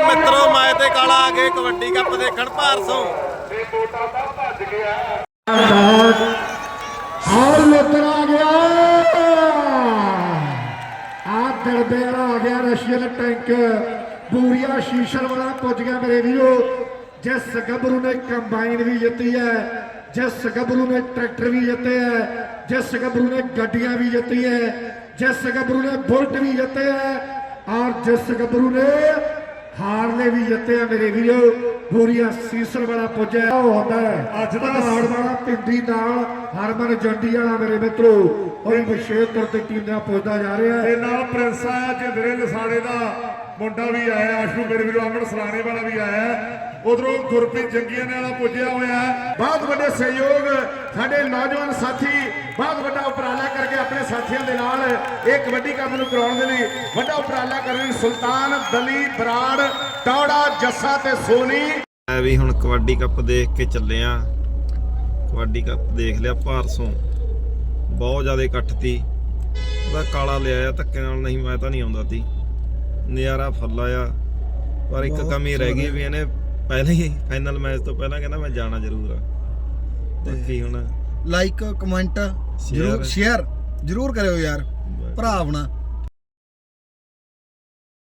ਮਿੱਤਰੋ, ਮੈਂ ਤੇ ਕਾਲਾ ਆ ਗਏ ਕਬੱਡੀ ਕੱਪ ਦੇਖਣ ਭਾਰਸੋਂ ਆਹ ਲੋਤਰ ਆ ਗਿਆ। ਆ ਦਰਬੇ ਆ ਗਿਆ ਰਸ਼ੀਅਨ ਟੈਂਕ। ਬੂਰੀਆ ਸ਼ੀਸ਼ਰ ਵਾਲਾ ਪੁੱਜ ਗਿਆ ਮੇਰੇ ਵੀਰੋ। ਜਿਸ ਗੱਭਰੂ ਨੇ ਕੰਬਾਈਨ ਵੀ ਜਿੱਤੀ ਹੈ, ਜਿਸ ਗੱਭਰੂ ਨੇ ਟਰੈਕਟਰ ਵੀ ਜਿੱਤੇ ਹੈ, ਜਿਸ ਗੱਭਰੂ ਨੇ ਗੱਡੀਆਂ ਵੀ ਜਿੱਤੀ ਹੈ ਜਿਸ ਗੱਭਰੂ ਨੇ ਬੁਲਟ ਵੀ ਜਿੱਤੇ ਹੈ, ਔਰ ਜਿਸ ਗੱਭਰੂ ਨੇ ਹਾਰਲੇ ਵੀ ਜਿੱਤੇ ਆ ਮੇਰੇ ਵੀਰੋ। ਬੂਰੀਆ ਸੀਸਰ ਵਾਲਾ ਪੁੱਜਿਆ ਉਹ ਹੁੰਦਾ ਹੈ। ਅੱਜ ਦਾ ਪਹਾੜ ਵਾਲਾ ਪਿੰਡੀ ਨਾਲ ਹਰਮਨ ਜੰਡੀ ਵਾਲਾ ਮੇਰੇ ਮਿੱਤਰੋ। ਉਹ ਬਸ਼ੇਰਪੁਰ ਤੇ ਟੀਮ ਦਾ ਪੁੱਜਦਾ ਜਾ ਰਿਹਾ। ਹੈ ਤੇ ਨਾਲ ਪ੍ਰਿੰਸ ਆਇਆ ਜਿੰਦਰੇ ਲਸਾੜੇ ਦਾ ਮੁੰਡਾ ਵੀ ਆਇਆ ਆਸ਼ੂ ਮੇਰੇ ਵੀਰੋ ਅਮਨ ਸਲਾਣੇ ਵਾਲਾ ਵੀ ਆਇਆ। ਉਧਰੋਂ ਗੁਰਪ੍ਰੀਤ ਜੰਗੀਆਂ ਨੇ ਵਾਲਾ ਪੁੱਜਿਆ ਹੋਇਆ। ਬਹੁਤ ਵੱਡੇ ਸਹਿਯੋਗ ਸਾਡੇ ਨੌਜਵਾਨ ਸਾਥੀ ਬਹੁਤ ਵੱਡਾ ਉਪਰਾਲਾ ਕਰਕੇ ਆਪਣੇ ਸਾਥੀਆਂ ਦੇ ਨਾਲ ਇਹ ਕਬੱਡੀ ਕੱਪ ਨੂੰ ਕਰਾਉਣ ਦੇ ਲਈ ਵੱਡਾ ਉਪਰਾਲਾ ਕਰ ਰਹੇ ਸੁਲਤਾਨ ਦਲੀ ਬਰਾੜ ਟੌੜਾ ਜੱਸਾ ਤੇ ਸੋਨੀ। ਮੈਂ ਵੀ ਹੁਣ ਕਬੱਡੀ ਕੱਪ ਦੇਖ ਕੇ ਚੱਲੇ ਆ ਕਬੱਡੀ ਕੱਪ ਦੇਖ ਲਿਆ ਭਾਰਸੋਂ। ਬਹੁਤ ਜ਼ਿਆਦਾ ਇਕੱਠ ਤੀ। ਉਹਦਾ ਕਾਲਾ ਲਿਆਇਆ ਧੱਕੇ ਨਾਲ ਨਹੀਂ ਮੈਂ ਤਾਂ ਨਹੀਂ ਆਉਂਦਾ ਤੀ। ਨਜ਼ਾਰਾ ਫੱਲਾ ਆ ਪਰ ਇੱਕ ਕਮੀ ਰਹਿ ਗਈ ਵੀ ਇਹਨੇ ਪਹਿਲੇ ਹੀ ਫਾਈਨਲ ਮੈਚ ਤੋਂ ਪਹਿਲਾਂ ਕਹਿੰਦਾ ਮੈਂ ਜਾਣਾ ਜ਼ਰੂਰ ਆ। ਬਾਕੀ ਹੁਣ ਲਾਈਕ ਕਮੈਂਟ ਜਰੂਰ। ਸ਼ੇਅਰ ਜਰੂਰ ਕਰਿਓ ਯਾਰ ਭਰਾ ਆਪਣਾ।